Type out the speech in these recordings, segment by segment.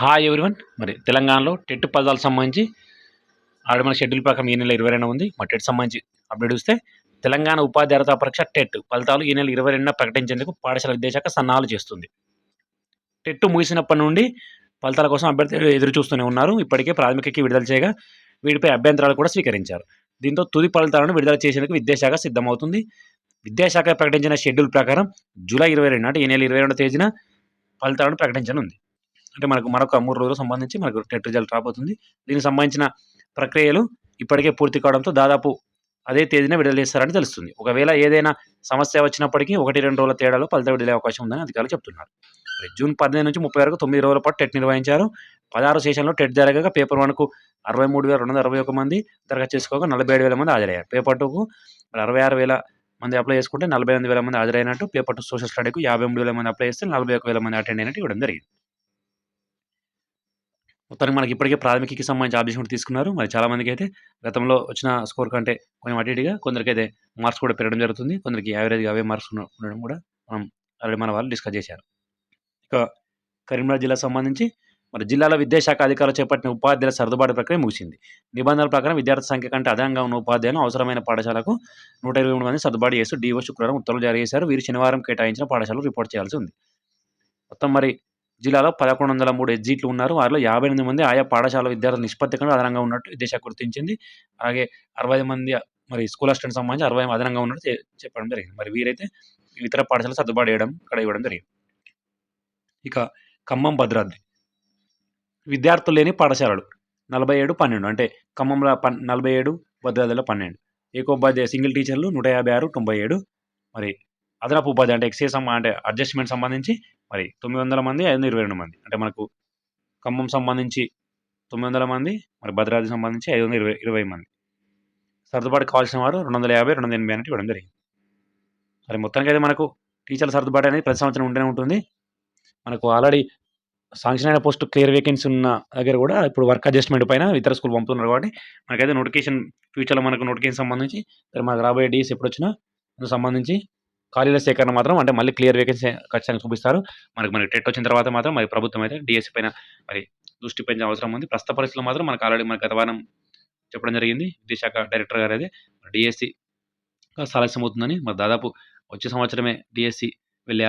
Hi everyone మరి తెలంగాణలో TET పదాలకు సంబంధించి ఆడ మన షెడ్యూల్ ప్రకారం ఈ నెల ఇరవై రెండు ఉంది. మరి టెట్ సంబంధించి అప్డేట్ చూస్తే తెలంగాణ ఉపాధి అర్హత పరీక్ష టెట్ ఫలితాలు ఈ నెల ఇరవై రెండున ప్రకటించేందుకు పాఠశాల విద్యాశాఖ సన్నాహాలు చేస్తుంది. టెట్ ముగిసినప్పటి నుండి ఫలితాల కోసం అభ్యర్థులు ఎదురు చూస్తూనే ఉన్నారు. ఇప్పటికే ప్రాథమికకి విడుదల చేయగా వీటిపై అభ్యంతరాలు కూడా స్వీకరించారు. దీంతో తుది ఫలితాలను విడుదల చేసేందుకు విద్యాశాఖ సిద్ధమవుతుంది. విద్యాశాఖ ప్రకటించిన షెడ్యూల్ ప్రకారం జూలై ఇరవై రెండు అంటే ఈ నెల ఇరవై రెండో తేదీన ఫలితాలను ప్రకటించనుంది. అంటే మనకు మరొక మూడు రోజులకు సంబంధించి మనకు టెట్ రిజల్ట్ రాబోతుంది. దీనికి సంబంధించిన ప్రక్రియలు ఇప్పటికే పూర్తి కావడంతో దాదాపు అదే తేదీన విడుదల చేస్తారని తెలుస్తుంది. ఒకవేళ ఏదైనా సమస్య వచ్చినప్పటికీ ఒకటి రెండు రోజుల తేడాలో ఫలితం విడుదల అవకాశం ఉందని అధికారులు చెప్తున్నారు. జూన్ పదిహేను నుంచి ముప్పై వరకు తొమ్మిది రోజుల పాటు టెట్ నిర్వహించారు. పదహారు సెషన్లో టెట్ జరగగా పేపర్ వన్కు అరవై మూడు వేల రెండు వందల అరవై ఒక మంది దరఖాస్తు చేసుకోగా నలభై ఏడు వేల మంది హాజరయ్యారు. పేపర్ టూకు అరవై ఆరు వేల మంది అప్లై చేసుకుంటే నలభై ఎనిమిది వేల మంది హాజరైనట్టు పేపర్ టూ సోషల్ స్టడీకు యాభై మూడు వేల మంది అప్లై చేస్తే నలభై ఒక వేల మంది అటెండ్ అయినట్టు ఇవ్వడం జరిగింది. మొత్తానికి మనకి ఇప్పటికే ప్రాథమికకి సంబంధించి ఆబ్జెక్షన్ కూడా తీసుకున్నారు. మరి చాలా మందికి అయితే గతంలో వచ్చిన స్కోర్ కంటే కొంచెం అటు ఇటుగా కొందరికి అయితే మార్క్స్ కూడా పెరగడం జరుగుతుంది. కొందరికి యావరేజ్గా అవే మార్క్స్ ఉండడం కూడా మనం ఆల్రెడీ మన వాళ్ళు డిస్కస్ చేశారు. ఇక కరీంనగర్ జిల్లా సంబంధించి మరి జిల్లాలో విద్యాశాఖ అధికారులు చేపట్టిన ఉపాధ్యాయుల సర్దుబాటు ప్రక్రియ ముగిసింది. నిబంధనల ప్రకారం విద్యార్థి సంఖ్య కంటే అదనంగా ఉన్న ఉపాధ్యాయులను అవసరమైన పాఠశాలకు నూట ఇరవై మూడు మంది సర్దుబాటు చేస్తూ డీఓ శుక్రవారం ఉత్తర్వులు జారీ చేశారు. వీరు శనివారం కేటాయించిన పాఠశాలకు రిపోర్ట్ చేయాల్సి ఉంది. మొత్తం మరి జిల్లాలో పదకొండు వందల మూడు ఎగ్జిట్లు ఉన్నారు. వారిలో యాభై ఎనిమిది మంది ఆయా పాఠశాల విద్యార్థుల నిష్పత్తి కన్నా అదనంగా ఉన్నట్టు విద్యాశాఖ గుర్తించింది. అలాగే అరవై మంది మరి స్కూల్ అసిస్టెంట్ సంబంధించి అరవై అదనంగా ఉన్నట్టు చెప్పడం జరిగింది. మరి వీరైతే ఇతర పాఠశాల సర్దుబాటు చేయడం ఇక్కడ ఇవ్వడం జరిగింది. ఇక ఖమ్మం భద్రాద్రి. విద్యార్థులు లేని పాఠశాలలు నలభై ఏడు పన్నెండు అంటే ఖమ్మంలో పన్ నలభై ఏడు భద్రాద్రిలో పన్నెండు. ఏకోపాధ్యాయ సింగిల్ టీచర్లు నూట యాభై ఆరు తొంభై ఏడు. మరి అదనపు ఉపాధ్యాయ అంటే ఎక్సైజ్ అంటే అడ్జస్ట్మెంట్ సంబంధించి మరి తొమ్మిది వందల మంది ఐదు వందల ఇరవై రెండు మంది. అంటే మనకు ఖమ్మం సంబంధించి తొమ్మిది వందల మంది మరి భద్రాద్రి సంబంధించి ఐదు వందల ఇరవై ఇరవై మంది. సర్దుబాటు కావాల్సిన వారు రెండు వందల యాభై రెండు వందల ఎనభై అనేది ఇవ్వడం జరిగింది. మరి మొత్తానికి అయితే మనకు టీచర్ల సర్దుబాటు అనేది ప్రతి సంవత్సరం ఉంటూనే ఉంటుంది. మనకు ఆల్రెడీ శాంక్షన్ అయిన పోస్ట్ క్లియర్ వేకెన్సీ ఉన్న దగ్గర కూడా ఇప్పుడు వర్క్ అడ్జస్ట్మెంట్ పైన ఇతర స్కూల్ పంపుతున్నారు కాబట్టి మనకైతే నోటిఫికేషన్ ఫ్యూచర్లో మనకు నోటిఫికేషన్ సంబంధించి మరి మనకు రాబోయే డేస్ ఎప్పుడు వచ్చినా సంబంధించి ఖాళీల సేకరణ మాత్రం అంటే మళ్ళీ క్లియర్ వేకెన్సీ ఖచ్చితంగా చూపిస్తారు. మనకి మనకి టెట్ వచ్చిన తర్వాత మాత్రం మరి ప్రభుత్వం అయితే డిఎస్సీ పైన మరి దృష్టి పెంచే అవసరం ఉంది. ప్రస్తుత పరిస్థితులు మాత్రం మనకు ఆల్రెడీ మనకు గత వారం చెప్పడం జరిగింది. విద్యాశాఖ డైరెక్టర్ గారు అయితే డిఎస్సీ సాలస్యం అవుతుందని మరి దాదాపు వచ్చే సంవత్సరమే డిఎస్సి వెళ్ళే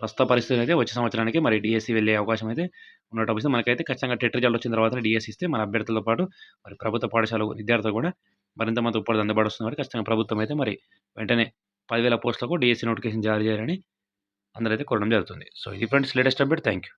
ప్రస్తుత పరిస్థితి అయితే వచ్చే సంవత్సరానికి మరి డిఎస్సి వెళ్ళే అవకాశం అయితే ఉన్నట్టు మనకైతే ఖచ్చితంగా టెట్ రిజల్ట్ వచ్చిన తర్వాత డిఎస్సి ఇస్తే మన అభ్యర్థులతో పాటు మరి ప్రభుత్వ పాఠశాల విద్యార్థులు కూడా మరింత మంది ఉపాధి అందుబాటు వస్తుంది కాబట్టి ఖచ్చితంగా ప్రభుత్వం అయితే మరి వెంటనే పదివేల పోస్టులకు డిఎస్సి నోటిఫికేషన్ జారీ చేయాలని అందరైతే కోరడం జరుగుతుంది. సో ఇది friends latest update. Thank you